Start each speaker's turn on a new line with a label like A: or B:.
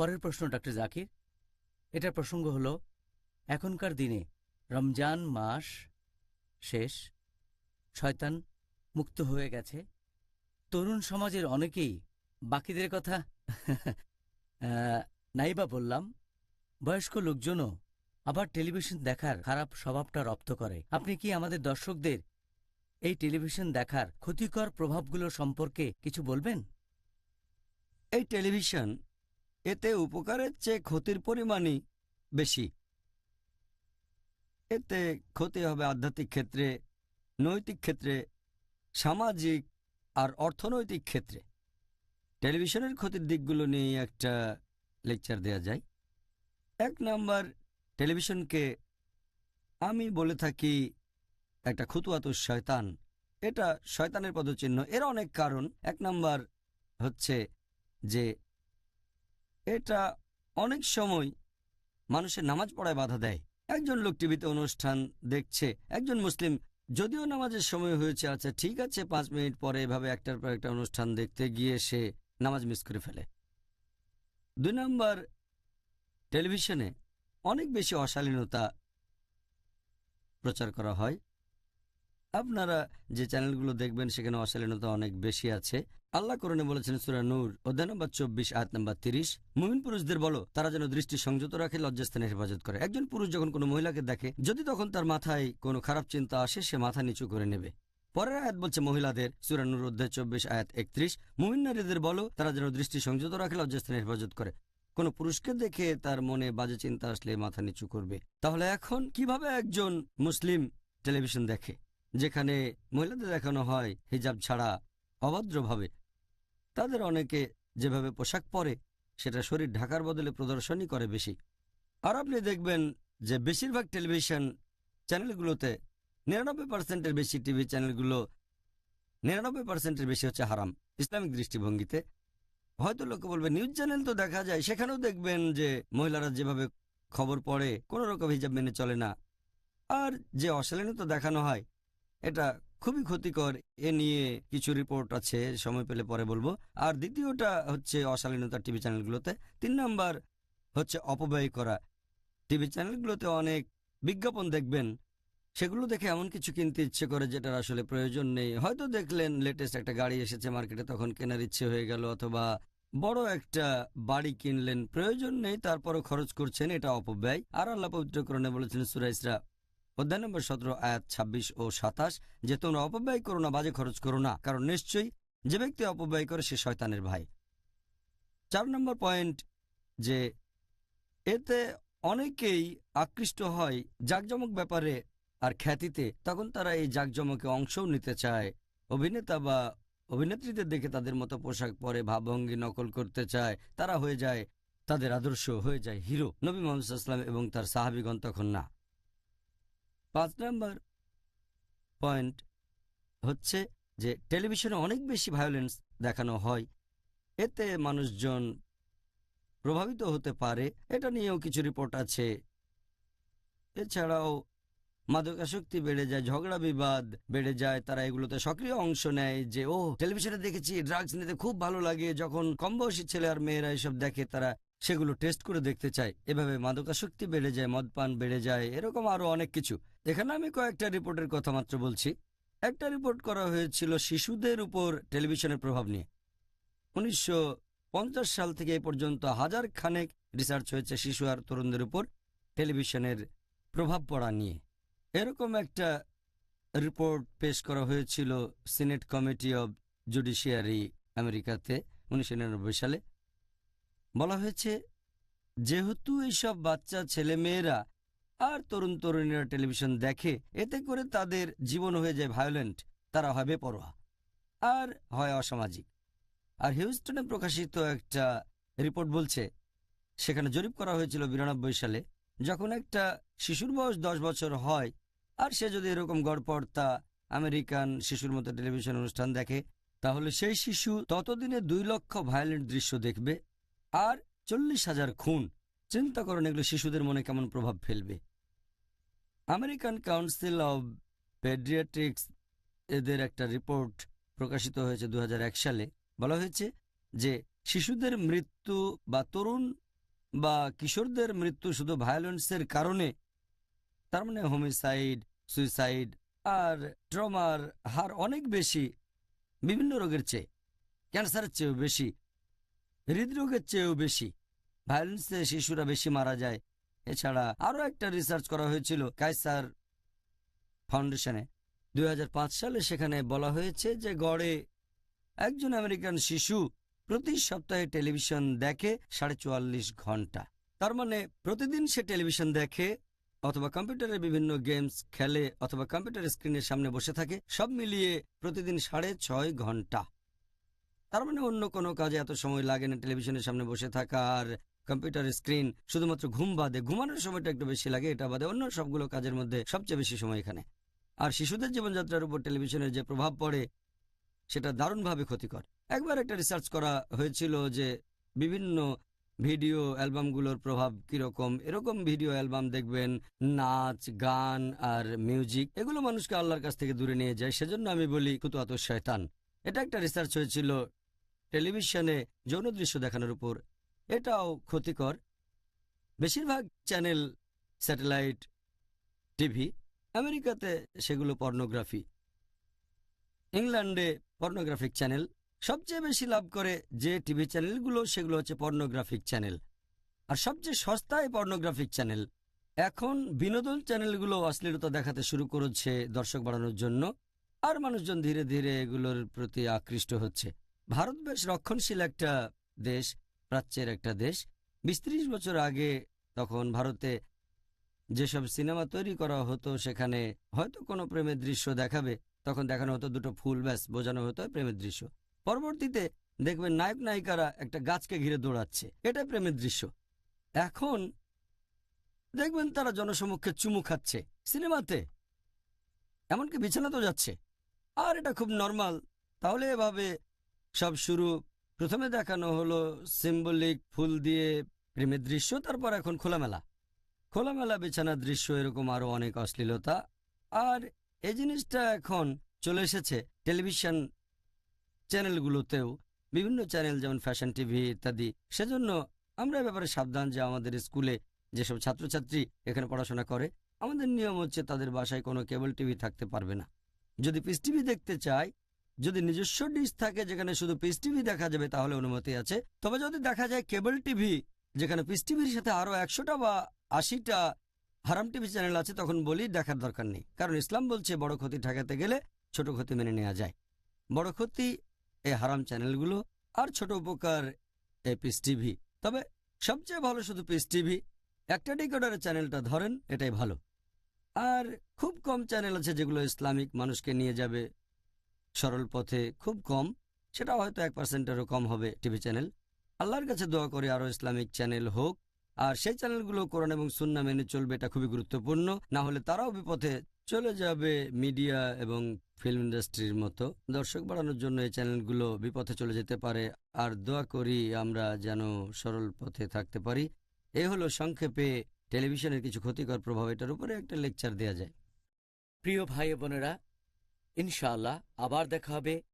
A: পরের প্রশ্ন ডক্টর জাকির। এটার প্রসঙ্গ হল, এখনকার দিনে রমজান মাস শেষ, শয়তান মুক্ত হয়ে গেছে। তরুণ সমাজের অনেকেই বাকিদের কথা নাইবা বললাম, বয়স্ক লোকজনও আবার টেলিভিশন দেখার খারাপ স্বভাবটা রপ্ত করে। আপনি কি আমাদের দর্শকদের এই টেলিভিশন দেখার ক্ষতিকর প্রভাবগুলো সম্পর্কে কিছু বলবেন?
B: এই টেলিভিশন এতে উপকারের চেয়ে ক্ষতির পরিমাণই বেশি। এতে ক্ষতি হবে আধ্যাত্মিক ক্ষেত্রে, নৈতিক ক্ষেত্রে, সামাজিক আর অর্থনৈতিক ক্ষেত্রে। টেলিভিশনের ক্ষতির দিকগুলো নিয়ে একটা লেকচার দেয়া যায়। এক নাম্বার, টেলিভিশনকে আমি বলে থাকি একটা খুতুয়াতুর শয়তান। এটা শয়তানের পদচিহ্ন। এর অনেক কারণ। এক নাম্বার হচ্ছে যে এটা অনেক সময় মানুষের নামাজ পড়ায় বাধা দেয়। একজন লোক টিভিতে অনুষ্ঠান দেখছে, একজন মুসলিম যদিও নামাজের সময় হয়েছে আচ্ছা ঠিক আছে, পাঁচ মিনিট পরে এভাবে একটার পর একটা অনুষ্ঠান দেখতে গিয়ে সে নামাজ মিস করে ফেলে। দুই নম্বর, টেলিভিশনে অনেক বেশি অশালীনতা প্রচার করা হয়। আপনারা যে চ্যানেলগুলো দেখবেন, সেখানে অশালীনতা অনেক বেশি আছে। আল্লাহ করণে বলেছেন, সুরা নূর, অধ্যায় নম্বর চব্বিশ, আয়াত নম্বর তিরিশ, মুমিন পুরুষদের বলো, তারা যেন দৃষ্টি সংযত রাখে, লজ্জাস্থানে হেফাজত করে। একজন পুরুষ যখন কোনো মহিলাকে দেখে, যদি তখন তার মাথায় কোনো খারাপ চিন্তা আসে, সে মাথা নিচু করে নেবে। পরের আয়াত বলছে, মহিলাদের সুরানুর অধ্যায় চব্বিশ, আয়াত একত্রিশ, মুমিন নারীদের বলো, তারা যেন দৃষ্টি সংযত রাখে, লজ্জাস্থানে হেফাজত করে। কোনো পুরুষকে দেখে তার মনে বাজে চিন্তা আসলে মাথা নিচু করবে। তাহলে এখন কীভাবে একজন মুসলিম টেলিভিশন দেখে? যেখানে মহিলাদের দেখানো হয় হিজাব ছাড়া অভদ্রভাবে। তাদের অনেকে যেভাবে পোশাক পরে, সেটা শরীর ঢাকার বদলে প্রদর্শনই করে বেশি। আর আপনি দেখবেন যে বেশিরভাগ টেলিভিশন চ্যানেলগুলোতে নিরানব্বই পার্সেন্টের বেশি টিভি চ্যানেলগুলো নিরানব্বই পার্সেন্টের বেশি হচ্ছে হারাম, ইসলামিক দৃষ্টিভঙ্গিতে। হয়তো লোকে বলবে, নিউজ চ্যানেল তো দেখা যায়। সেখানেও দেখবেন যে মহিলারা যেভাবে খবর পড়ে, কোনো রকম হিজাব মেনে চলে না। আর যে অশালীনতা দেখানো হয় এটা খুবই ক্ষতিকর। এ নিয়ে কিছু রিপোর্ট আছে, সময় পেলে পরে বলব। আর দ্বিতীয়টা হচ্ছে অশালীনতা টিভি চ্যানেলগুলোতে। তিন নম্বর হচ্ছে অপব্যয় করা। টিভি চ্যানেলগুলোতে অনেক বিজ্ঞাপন দেখবেন, সেগুলো দেখে এমন কিছু কিনতে ইচ্ছে করে যেটার আসলে প্রয়োজন নেই। হয়তো দেখলেন লেটেস্ট একটা গাড়ি এসেছে মার্কেটে তখন কেনার ইচ্ছে হয়ে গেল, অথবা বড় একটা বাড়ি কিনলেন, প্রয়োজন নেই, তারপরও খরচ করছেন, এটা অপব্যয়। আর আল্লাহ পবিত্রকরণে বলেছেন সুরাইসরা অধ্যায় নম্বর সতেরো, আয়াত ছাব্বিশ ও সাতাশ, যে তোমরা অপব্যয় করো না, বাজে খরচ করো না, কারণ নিশ্চয়ই যে ব্যক্তি অপব্যয় করে, সে শয়তানের ভাই। চার নম্বর পয়েন্ট, যে এতে অনেকেই আকৃষ্ট হয় জাকজমক ব্যাপারে আর খ্যাতিতে। তখন তারা এই জাকজমকে অংশও নিতে চায়। অভিনেতা বা অভিনেত্রীদের দেখে তাদের মতো পোশাক পরে ভাবভঙ্গি নকল করতে চায়। তারা হয়ে যায়, তাদের আদর্শ হয়ে যায় হিরো। নবী মোহাম্মদ সাল্লাম এবং তার সাহাবিগণ তখন না। পাঁচ নম্বর পয়েন্ট হচ্ছে যে টেলিভিশনে অনেক বেশি ভায়োলেন্স দেখানো হয়। এতে মানুষজন প্রভাবিত হতে পারে। এটা নিয়েও কিছু রিপোর্ট আছে। এছাড়াও মাদকাসক্তি বেড়ে যায়, ঝগড়া বিবাদ বেড়ে যায়, তারা এগুলোতে সক্রিয় অংশ নেয় যে ও টেলিভিশনে দেখেছি ড্রাগস নিতে খুব ভালো লাগে। যখন কম বয়সী ছেলে আর মেয়েরা এসব দেখে, তারা সেগুলো টেস্ট করে দেখতে চায় এভাবে মাদকাসক্তি বেড়ে যায় মদপান বেড়ে যায়, এরকম আরও অনেক কিছু। এখানে আমি কয়েকটা রিপোর্টের কথা মাত্র বলছি। একটা রিপোর্ট করা হয়েছিল শিশুদের উপর টেলিভিশনের প্রভাব নিয়ে। উনিশশো পঞ্চাশ সাল থেকে এ পর্যন্ত হাজার খানেক রিসার্চ হয়েছে শিশু আর তরুণদের উপর টেলিভিশনের প্রভাব পড়া নিয়ে। এরকম একটা রিপোর্ট পেশ করা হয়েছিল সিনেট কমিটি অব জুডিশিয়ারি আমেরিকাতে উনিশশো নিরানব্বই সালে। বলা হয়েছে, যেহেতু এইসব বাচ্চা ছেলে মেয়েরা আর তরুণ তরুণীরা টেলিভিশন দেখে, এতে করে তাদের জীবন হয়ে যায় ভায়োলেন্ট, তারা হয় বেপরোয়া আর হয় অসামাজিক। আর হিউস্টনে প্রকাশিত একটা রিপোর্ট বলছে, সেখানে জরিপ করা হয়েছিল বিরানব্বই সালে, যখন একটা শিশুর বয়স দশ বছর হয়, আর সে যদি এরকম গড়পড়তা আমেরিকান শিশুর মতো টেলিভিশন অনুষ্ঠান দেখে, তাহলে সেই শিশু ততদিনে দুই লক্ষ ভায়োলেন্ট দৃশ্য দেখবে আর চল্লিশ হাজার খুন। চিন্তা করেন, এগুলো শিশুদের মনে কেমন প্রভাব ফেলবে। আমেরিকান কাউন্সিল অব পেডিয়াট্রিক্স এদের একটা রিপোর্ট প্রকাশিত হয়েছে দু হাজার এক সালে। বলা হয়েছে যে, শিশুদের মৃত্যু বা তরুণ বা কিশোরদের মৃত্যু শুধু ভায়োলেন্সের কারণে, তার মানে হোমিসাইড, সুইসাইড আর ট্রমার হার অনেক বেশি, বিভিন্ন রোগের চেয়ে, ক্যান্সারের চেয়েও বেশি হৃদরোগের চেয়েও বেশি। ভায়োলেন্সে শিশুরা বেশি মারা যায়। এছাড়া আরও একটা রিসার্চ করা হয়েছিল কাইসার ফাউন্ডেশনে দুই হাজার পাঁচ সালে সেখানে বলা হয়েছে যে গড়ে একজন আমেরিকান শিশু প্রতি সপ্তাহে টেলিভিশন দেখে সাড়ে চুয়াল্লিশ ঘণ্টা। তার মানে প্রতিদিন সে টেলিভিশন দেখে অথবা কম্পিউটারে বিভিন্ন গেমস খেলে অথবা কম্পিউটার স্ক্রিনের সামনে বসে থাকে, সব মিলিয়ে প্রতিদিন সাড়ে ছয় ঘণ্টা। তার মানে অন্য কোনো কাজে এত সময় লাগে না টেলিভিশনের সামনে বসে থাকা আর কম্পিউটার স্ক্রিন শুধুমাত্র ঘুম বাদে, ঘুমানোর সময়টা একটু বেশি লাগে, এটা বাদে অন্য সবগুলো কাজের মধ্যে সবচেয়ে বেশি সময় এখানে। আর শিশুদের জীবনযাত্রার উপর টেলিভিশনের যে প্রভাব পড়ে, সেটা দারুণভাবে ক্ষতিকর। একবার একটা রিসার্চ করা হয়েছিল যে বিভিন্ন ভিডিও অ্যালবামগুলোর প্রভাব কীরকম, এরকম ভিডিও অ্যালবাম দেখবেন, নাচ, গান আর মিউজিক, এগুলো মানুষকে আল্লাহর কাছ থেকে দূরে নিয়ে যায়। সেজন্য আমি বলি কুতুয়াত শয়তান। এটা একটা রিসার্চ হয়েছিল টেলিভিশনে যৌন দৃশ্য দেখানোর উপর। এটাও ক্ষতিকর। বেশিরভাগ চ্যানেল স্যাটেলাইট, টিভি, আমেরিকাতে সেগুলো পর্নোগ্রাফি। ইংল্যান্ডে পর্নোগ্রাফিক চ্যানেল। সবচেয়ে বেশি লাভ করে যে টিভি চ্যানেলগুলো, সেগুলো হচ্ছে পর্নোগ্রাফিক চ্যানেল। আর সবচেয়ে সস্তায় পর্নোগ্রাফিক চ্যানেল। এখন বিনোদন চ্যানেলগুলো অশ্লীলতা দেখাতে শুরু করেছে দর্শক বাড়ানোর জন্য। আর মানুষজন ধীরে ধীরে এগুলোর প্রতি আকৃষ্ট হচ্ছে। ভারত বেশ রক্ষণশীল একটা দেশ, প্রাচ্যের একটা দেশ। বিশ বছর আগে তখন ভারতে যেসব সিনেমা তৈরি করা হতো, সেখানে হয়তো কোনো প্রেমের দৃশ্য দেখাবে, তখন দেখানো হতো দুটো ফুল, ব্যাস, বোঝানো হতো প্রেমের দৃশ্য। পরবর্তীতে দেখবেন নায়ক, নায়িকারা একটা গাছকে ঘিরে দৌড়াচ্ছে, এটা প্রেমের দৃশ্য। এখন দেখবেন তারা জনসমক্ষে চুমু খাচ্ছে সিনেমাতে, এমনকি বিছানাতেও যাচ্ছে। আর এটা খুব নর্মাল, তাহলে এভাবে সব শুরু প্রথমে দেখানো হলো সিম্বলিক ফুল দিয়ে প্রেমের দৃশ্য, তারপর এখন খোলামেলা। খোলামেলা বিছানার দৃশ্য এরকম আরও অনেক অশ্লীলতা। আর এই জিনিসটা এখন চলে এসেছে টেলিভিশন চ্যানেলগুলোতেও। বিভিন্ন চ্যানেল যেমন ফ্যাশন টিভি ইত্যাদি। সেজন্য আমরা ব্যাপারে সাবধান যে আমাদের স্কুলে যেসব ছাত্রছাত্রী এখানে পড়াশোনা করে, আমাদের নিয়ম হচ্ছে তাদের বাসায় কোনো কেবল টিভি থাকতে পারবে না। যদি পিস টিভি দেখতে চায় যদি নিজস্ব ডিশ থাকে যেখানে শুধু পিস টিভি দেখা যাবে, তাহলে অনুমতি আছে। তবে যদি দেখা যায় কেবল টিভি, যেখানে পিস টিভির সাথে আরও একশোটা বা আশিটা হারাম টিভি চ্যানেল আছে, তখন বলি দেখার দরকার নেই। কারণ ইসলাম বলছে, বড় ক্ষতি ঠেকাতে গেলে ছোট ক্ষতি মেনে নেওয়া যায়। বড় ক্ষতি এই হারাম চ্যানেলগুলো আর ছোট উপকার এই পিস টিভি। তবে সবচেয়ে ভালো শুধু পিস টিভি। একটা ডিকোডারের চ্যানেলটা ধরেন, এটাই ভালো। আর খুব কম চ্যানেল আছে যেগুলো ইসলামিক মানুষকে নিয়ে যাবে। সরল পথে খুব কম সেটা হয়তো এক পার্সেন্টেরও কম হবে টিভি চ্যানেল। আল্লাহর কাছে দোয়া করে আরও ইসলামিক চ্যানেল হোক, আর সেই চ্যানেলগুলো কোরআন এবং সুন্না মেনে চলবে এটা খুবই গুরুত্বপূর্ণ না হলে তারাও বিপথে চলে যাবে মিডিয়া এবং ফিল্ম ইন্ডাস্ট্রির মতো। দর্শক বাড়ানোর জন্য এই চ্যানেলগুলো বিপথে চলে যেতে পারে, আর দোয়া করি আমরা যেন সরল পথে থাকতে পারি। এ হলো সংক্ষেপে টেলিভিশনের কিছু ক্ষতিকর প্রভাব, এটার উপরে একটা লেকচার দেয়া যায়।
A: প্রিয় ভাই বোনেরা ইনশাআল্লাহ আবার দেখা হবে